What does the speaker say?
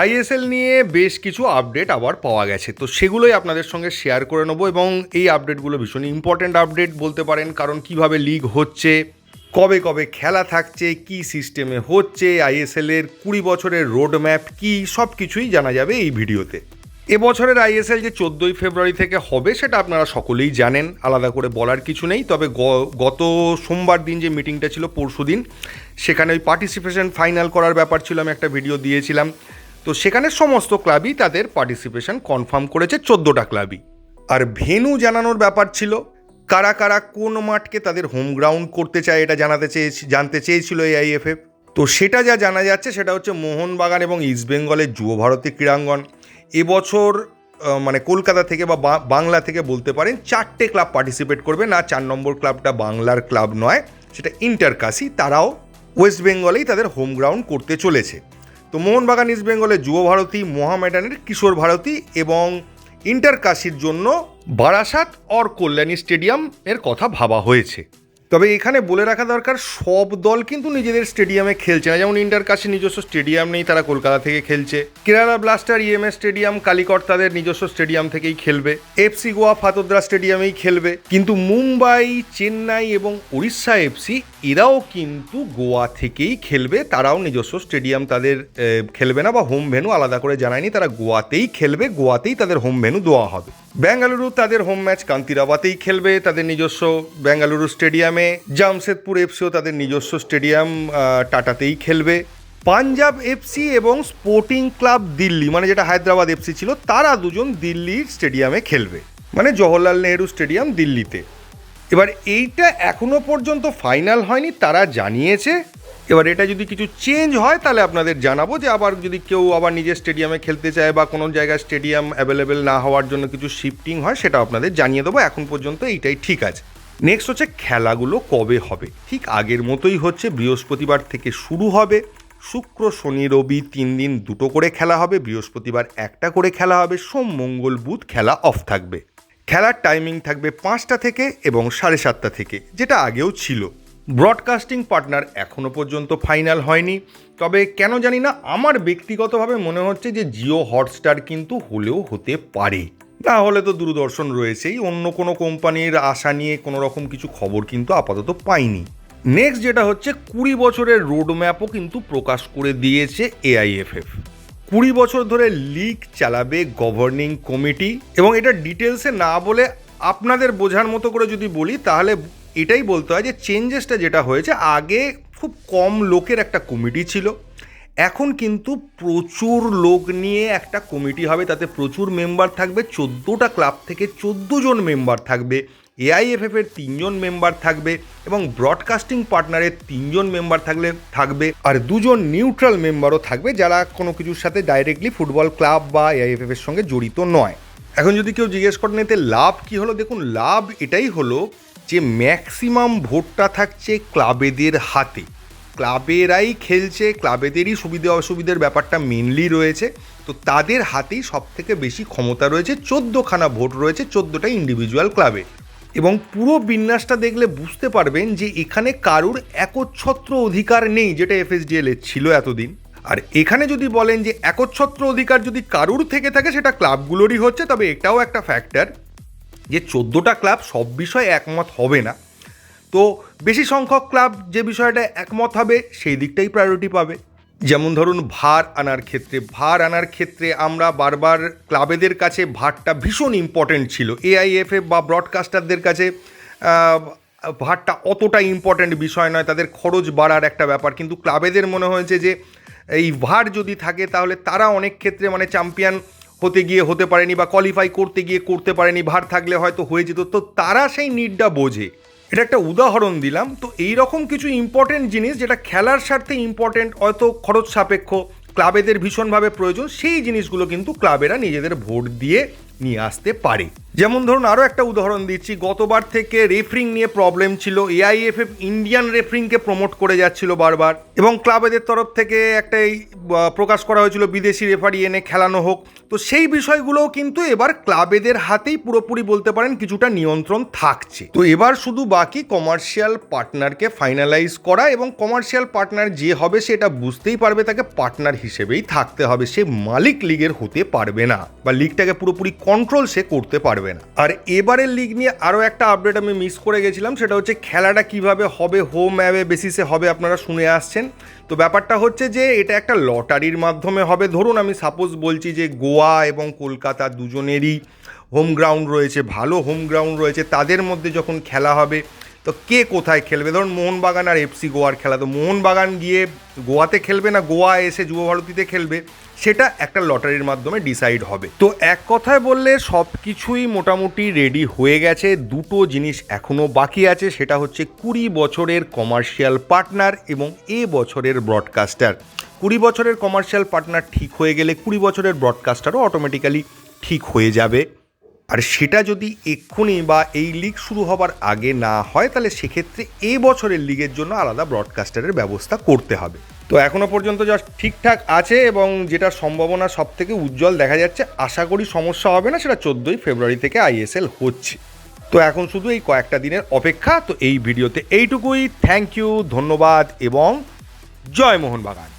ISL নিয়ে বেশ কিছু আপডেট আবার পাওয়া গেছে। তো সেগুলোই আপনাদের সঙ্গে শেয়ার করে নেব এবং এই আপডেটগুলো ভীষণ ইম্পর্ট্যান্ট আপডেট বলতে পারেন, কারণ কীভাবে লিগ হচ্ছে, কবে কবে খেলা থাকছে, কি সিস্টেমে হচ্ছে আইএসএলের কুড়ি বছরের রোড ম্যাপ কী, সব কিছুই জানা যাবে এই ভিডিওতে। এবছরের আইএসএল যে চোদ্দোই ফেব্রুয়ারি থেকে হবে, সেটা আপনারা সকলেই জানেন, আলাদা করে বলার কিছু নেই, তবে গত সোমবার দিন যে মিটিংটা ছিল, পরশু দিন, সেখানে ওই পার্টিসিপেশন ফাইনাল করার ব্যাপার ছিল, আমি একটা ভিডিও দিয়েছিলাম। তো সেখানে সমস্ত ক্লাবই তাদের পার্টিসিপেশন কনফার্ম করেছে চোদ্দোটা ক্লাবই। আর ভেনু জানানোর ব্যাপার ছিল, কারা কারা কোন মাঠকে তাদের হোম গ্রাউন্ড করতে চায় এটা জানাতে চেয়েছি, জানতে চেয়েছিল এই আইএফএফ তো সেটা যা জানা যাচ্ছে সেটা হচ্ছে মোহনবাগান এবং ইস্টবেঙ্গলের যুব ভারতী ক্রীড়াঙ্গন। এবছর মানে কলকাতা থেকে বা বাংলা থেকে বলতে পারেন, চারটে ক্লাব পার্টিসিপেট করবে, না চার নম্বর ক্লাবটা বাংলার ক্লাব নয়, সেটা ইন্টারকাসি তারাও ওয়েস্ট বেঙ্গলেই তাদের হোম গ্রাউন্ড করতে চলেছে। তো মোহনবাগান ইস্ট বেঙ্গলের যুব ভারতী মোহামেডানের কিশোর ভারতী এবং ইন্টারকাশির জন্য বারাসাত অর কল্যাণী স্টেডিয়াম এর কথা ভাবা হয়েছে। তবে এখানে বলে রাখা দরকার, সব দল কিন্তু নিজেদের স্টেডিয়ামে খেলছে না। যেমন ইন্ডার কাছে নিজস্ব স্টেডিয়াম নেই, তারা কলকাতা থেকে খেলছে। Kerala blaster EMS stadium, Calicut তাদের নিজস্ব স্টেডিয়াম থেকেই খেলবে। এফসি গোয়া ফাতোদ্রা স্টেডিয়ামেই খেলবে। কিন্তু মুম্বাই, চেন্নাই এবং উড়িষ্যা এফসি, এরাও কিন্তু গোয়া থেকেই খেলবে। তারাও নিজস্ব স্টেডিয়াম তাদের খেলবে না বা হোম ভেনু আলাদা করে জানায়নি। তারা গোয়াতেই খেলবে, গোয়াতেই তাদের হোম ভেনু দেওয়া হবে। বেঙ্গালুরু তাদের হোম ম্যাচ কান্তিরাবাতেই খেলবে। তাদের নিজস্ব বেঙ্গালুরু স্টেডিয়ামে জামশেদপুর এফসিও তাদের নিজস্ব স্টেডিয়াম টাটাতেই খেলবে। পাঞ্জাব এফসি এবং স্পোর্টিং ক্লাব দিল্লি মানে যেটা হায়দ্রাবাদ এফসি ছিল, তারা দুজন দিল্লির স্টেডিয়ামে খেলবে। মানে জওহরলাল নেহেরু স্টেডিয়াম দিল্লিতে। এবার এইটা এখনও পর্যন্ত ফাইনাল হয়নি, তারা জানিয়েছে। এবার এটা যদি কিছু চেঞ্জ হয়, তাহলে আপনাদের জানাব যে আবার যদি কেউ আবার নিজের স্টেডিয়ামে খেলতে চায় বা কোনো জায়গায় স্টেডিয়াম অ্যাভেলেবেল না হওয়ার জন্য কিছু শিফটিং হয়, সেটা আপনাদের জানিয়ে দেবো। এখন পর্যন্ত এইটাই ঠিক আছে। নেক্সট হচ্ছে খেলাগুলো কবে হবে? ঠিক আগের মতোই হচ্ছে বৃহস্পতিবার থেকে শুরু হবে। শুক্র, শনি, রবি তিন দিন দুটো করে খেলা হবে। বৃহস্পতিবার একটা করে খেলা হবে। সোম, মঙ্গল, বুধ খেলা অফ থাকবে। খেলার টাইমিং থাকবে পাঁচটা থেকে এবং সাড়ে সাতটা থেকে, যেটা আগেও ছিল। ব্রডকাস্টিং পার্টনার এখনও পর্যন্ত ফাইনাল হয়নি। তবে কেন জানি না, আমার ব্যক্তিগতভাবে মনে হচ্ছে যে জিও হটস্টার কিন্তু হলেও হতে পারে। না হলে তো দূরদর্শন রয়েছেই। অন্য কোনো কোম্পানির আশা নিয়ে কোনো রকম কিছু খবর কিন্তু আপাতত পাইনি। নেক্সট যেটা হচ্ছে, কুড়ি বছরের রোড ম্যাপও কিন্তু প্রকাশ করে দিয়েছে এআইএফএফ কুড়ি বছর ধরে লিগ চালাবে গভর্নিং কমিটি এবং এটা ডিটেলসে না বলে আপনাদের বোঝার মতো করে যদি বলি, তাহলে এটাই বলতে হয় যে চেঞ্জেসটা যেটা হয়েছে, আগে খুব কম লোকের একটা কমিটি ছিল। এখন কিন্তু প্রচুর লোক নিয়ে একটা কমিটি হবে, তাতে প্রচুর মেম্বার থাকবে, চোদ্দোটা ক্লাব থেকে চোদ্দ জন মেম্বার থাকবে এআইএফএফ এর তিনজন মেম্বার থাকবে এবং ব্রডকাস্টিং পার্টনারের তিনজন মেম্বার থাকলে, থাকবে। আর দুজন নিউট্রাল মেম্বারও থাকবে যারা কোনো কিছুর সাথে ডাইরেক্টলি ফুটবল ক্লাব বা এআইএফএফ এর সঙ্গে জড়িত নয়। এখন যদি কেউ জিজ্ঞেস করেন এতে লাভ কি হলো? দেখুন, লাভ এটাই হলো যে ম্যাক্সিমাম ভোটটা থাকছে ক্লাবেদের হাতে। ক্লাবেরাই খেলছে, ক্লাবেদেরই সুবিধা অসুবিধের ব্যাপারটা মেনলি রয়েছে। তো তাদের হাতেই সব থেকে বেশি ক্ষমতা রয়েছে, চোদ্দোখানা ভোট রয়েছে চোদ্দোটা ইন্ডিভিজুয়াল ক্লাবে এবং পুরো বিন্যাসটা দেখলে বুঝতে পারবেন যে এখানে কারুর একচ্ছত্র অধিকার নেই, যেটা এফএসডিএল এর ছিল এতদিন। আর এখানে যদি বলেন যে একচ্ছত্র অধিকার যদি কারুর থেকে থাকে, সেটা ক্লাবগুলোরই হচ্ছে, তবে এটাও একটা ফ্যাক্টর যে চোদ্দোটা ক্লাব সব বিষয়ে একমত হবে না। তো বেশি সংখ্যক ক্লাব যে বিষয়টা একমত হবে, সেই দিকটাই প্রায়োরিটি পাবে। যেমন ধরুন, ভার আনার ক্ষেত্রে, ভার আনার ক্ষেত্রে আমরা বারবার ক্লাবেদের কাছে ভারটা ভীষণ ইম্পর্টেন্ট ছিল। এআইএফএফ বা ব্রডকাস্টারদের কাছে ভারটা অতটা ইম্পর্টেন্ট বিষয় নয়, তাদের খরচ বাড়ার একটা ব্যাপার। কিন্তু ক্লাবেদের মনে হয়েছে যে, এই ভার যদি থাকে, তাহলে তারা অনেক ক্ষেত্রে মানে চ্যাম্পিয়ন হতে গিয়ে হতে পারেনি বা কোয়ালিফাই করতে গিয়ে করতে পারেনি। ভার থাকলে হয়তো হয়ে যেত। তো তারা সেই নিডটা বোঝে। এটা একটা উদাহরণ দিলাম। তো এই রকম কিছু ইম্পর্টেন্ট জিনিস যেটা খেলার স্বার্থে ইম্পর্টেন্ট হয়তো খরচ সাপেক্ষ ক্লাবেদের ভীষণভাবে প্রয়োজন, সেই জিনিসগুলো কিন্তু ক্লাবেরা নিজেদের ভোট দিয়ে নিয়ে আসতে পারে। যেমন ধরুন আরও একটা উদাহরণ দিচ্ছি, গতবার থেকে রেফরিং নিয়ে প্রবলেম ছিল এআইএফএফ ইন্ডিয়ান রেফরিংকে প্রমোট করে যাচ্ছিল বারবার, এবং ক্লাবেদের তরফ থেকে একটা প্রকাশ করা হয়েছিল বিদেশি রেফারি এনে খেলানো হোক। তো সেই বিষয়গুলোও কিন্তু এবার ক্লাবেদের হাতেই পুরোপুরি বলতে পারেন কিছুটা নিয়ন্ত্রণ থাকছে। তো এবার শুধু বাকি কমার্শিয়াল পার্টনারকে ফাইনালাইজ করা এবং কমার্শিয়াল পার্টনার যে হবে সেটা বুঝতেই পারবে, তাকে পার্টনার হিসেবেই থাকতে হবে। সে মালিক লিগের হতে পারবে না, বা লিগটাকে পুরোপুরি কন্ট্রোল সে করতে পারবে না। আর এবারের লিগ নিয়ে আরও একটা আপডেট আমি মিস করে গেছিলাম, সেটা হচ্ছে খেলাটা কীভাবে হবে হোম অ্যাওয়ে বেসিসে হবে আপনারা শুনে আসছেন। তো ব্যাপারটা হচ্ছে যে, এটা একটা লটারির মাধ্যমে হবে। ধরুন আমি সাপোজ বলছি যে, গোয়া এবং কলকাতা দুজনেরই হোম গ্রাউন্ড রয়েছে, ভালো হোম গ্রাউন্ড রয়েছে, তাদের মধ্যে যখন খেলা হবে তো কে কোথায় খেলবে? ধরুন মোহনবাগান আর এফসি গোয়ার খেলা, তো মোহনবাগান গিয়ে গোয়াতে খেলবে না, গোয়া এসে যুব ভারতীতে খেলবে? সেটা একটা লটারির মাধ্যমে ডিসাইড হবে। তো এক কথায় বললে সব কিছুই মোটামুটি রেডি হয়ে গেছে, দুটো জিনিস এখনও বাকি আছে, সেটা হচ্ছে কুড়ি বছরের কমার্শিয়াল পার্টনার এবং এ বছরের ব্রডকাস্টার। কুড়ি বছরের কমার্শিয়াল পার্টনার ঠিক হয়ে গেলে কুড়ি বছরের ব্রডকাস্টারও অটোমেটিক্যালি ঠিক হয়ে যাবে। আর সেটা যদি এক্ষুনি বা এই লিগ শুরু হবার আগে না হয়, তাহলে সেক্ষেত্রে এ বছরের লিগের জন্য আলাদা ব্রডকাস্টারের ব্যবস্থা করতে হবে। তো এখনও পর্যন্ত যা ঠিকঠাক আছে এবং যেটা সম্ভাবনা সব থেকে উজ্জ্বল দেখা যাচ্ছে, আশা করি সমস্যা হবে না, সেটা চোদ্দোই ফেব্রুয়ারি থেকে আইএসএল হচ্ছে। তো এখন শুধু এই কয়েকটা দিনের অপেক্ষা, তো এই ভিডিওতে এইটুকুই। থ্যাংক ইউ ধন্যবাদ এবং জয় মোহনবাগান।